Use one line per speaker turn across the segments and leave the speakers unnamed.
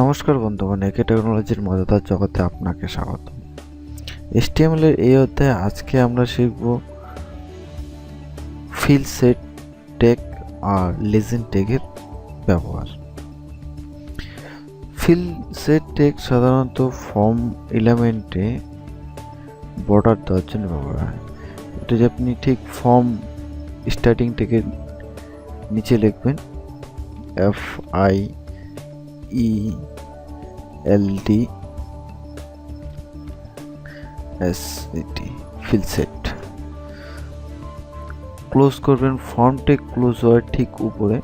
নমস্কার বন্ধুগণ, একে টেকনোলজির মজাদার জগতে আপনাকে স্বাগত এর এই অধ্যায়ে আজকে আমরা শিখব ফিল সেট টেক আর লেজেন্ড টেকের ব্যবহার। ফিল সেট টেক সাধারণত ফর্ম এলিমেন্টে বর্ডার দেওয়ার জন্য ব্যবহার হয়। এটা যে আপনি ঠিক ফর্ম স্টার্টিং থেকে নিচে লিখবেন F I E, L D, S T fieldset close করবেন ফর্মটে ক্লোজ হওয়ার ঠিক উপরে।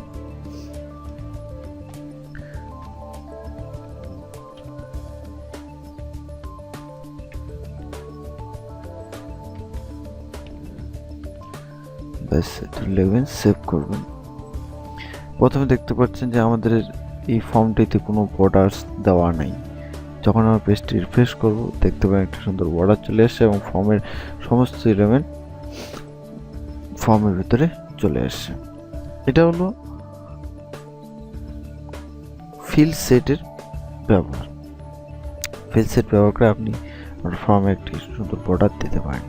ব্যাস, এটা লিখবেন সেভ করবেন। প্রথমে দেখতে পাচ্ছেন যে আমাদের এই ফর্মটিতে কোনো বর্ডার্স দেওয়া নাই। যখন আমরা পেজটি রিফ্রেশ করব, দেখতে পাবেন একটা সুন্দর বর্ডার চলে আসছে এবং ফর্মের সমস্ত এলিমেন্ট ফর্মের ভিতরে চলে আসছে এটা হলো ফিল সেটের ব্যবহার। ফিল সেট ব্যবহার করে আপনি ফর্মে একটি সুন্দর বর্ডার দিতে পারেন।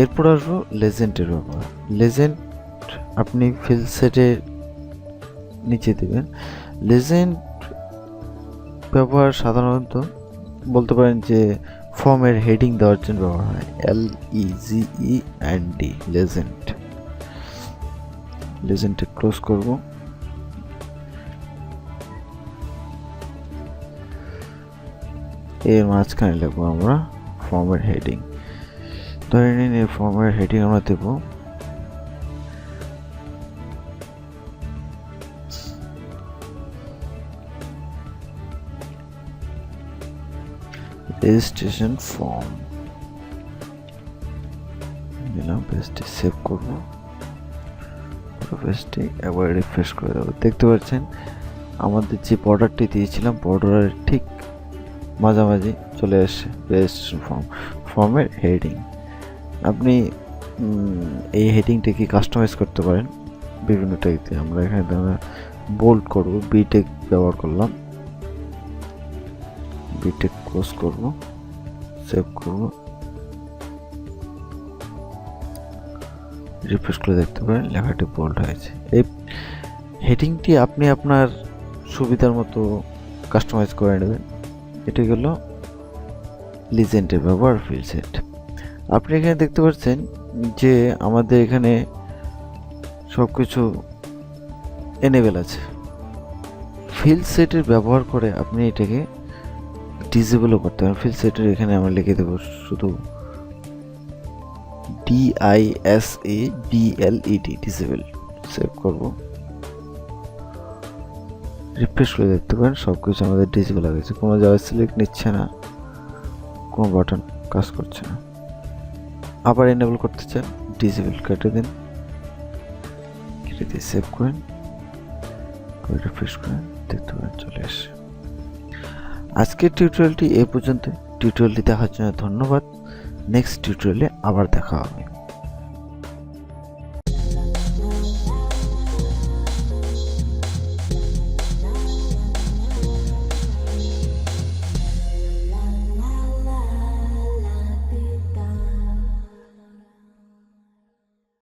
এরপর আসব লেজেন্ডের ব্যবহার। লেজেন্ড আপনি ফিল সেটের নিচে দেবেন লেজেন্ড ব্যবহার সাধারণত বলতে পারেন যে ফর্মের হেডিং দেওয়ার জন্য ব্যবহার হয়। L E G E and D legend লেজেন্ডে close করব। এর মাঝখানে লিখব আমরা ফর্মের হেডিং ধরে নিন এই ফর্মের হেডিং আমরা দেবো। রেজিস্ট্রেশন ফর্ম দিলাম পেজটি সেভ করব। পেজটি একবার রিফ্রেশ করে দেবো। দেখতে পাচ্ছেন, আমাদের যে বর্ডারটি দিয়েছিলাম বর্ডারের ঠিক মাঝামাঝি চলে আসছে রেজিস্ট্রেশন ফর্ম ফর্মের হেডিং আপনি এই হেডিংটাকে কাস্টমাইজ করতে পারেন? বিভিন্ন টাইপে আমরা এখানে বোল্ড করব বিটেক ব্যবহার করলাম। বিটেক ক্লোজ করব সেভ করব। রিফ্রেশ করে দেখতে পারেন, লেখাটি বোল্ড হয়েছে। এই হেডিংটি আপনি আপনার সুবিধার মতো কাস্টমাইজ করে নেবেন। এটি হলো লিজেন্ডের ব্যবহার ফিল সেট আপনি এখানে দেখতে পাচ্ছেন যে আমাদের এখানে সব কিছু এনেবেল আছে ফিল সেটের ব্যবহার করে আপনি এটাকে ডিসেবলও করতে পারেন ফিল সেটের এখানে আমরা লিখে দেবো শুধু D I S A B L E D disabled save করব। রিফ্রেশ করে দেখতে পারেন সব কিছু আমাদের ডিসেবল হয়ে গেছে। কোনো জায়গায় সিলেক্ট নিচ্ছে না, কোনো বাটন কাজ করছে না। আবার এনেবল করতে চান ডিসেবল কেটে দিন। কেটে দিয়ে সেভ করেন। করে রিফ্রেশ করেন, দেখতে পারেন, চলে আসে। আজকের টিউটোরিয়ালটি এ পর্যন্ত টিউটোরিয়ালটি দেখার জন্য ধন্যবাদ। নেক্সট টিউটোরিয়ালে আবার দেখা হবে।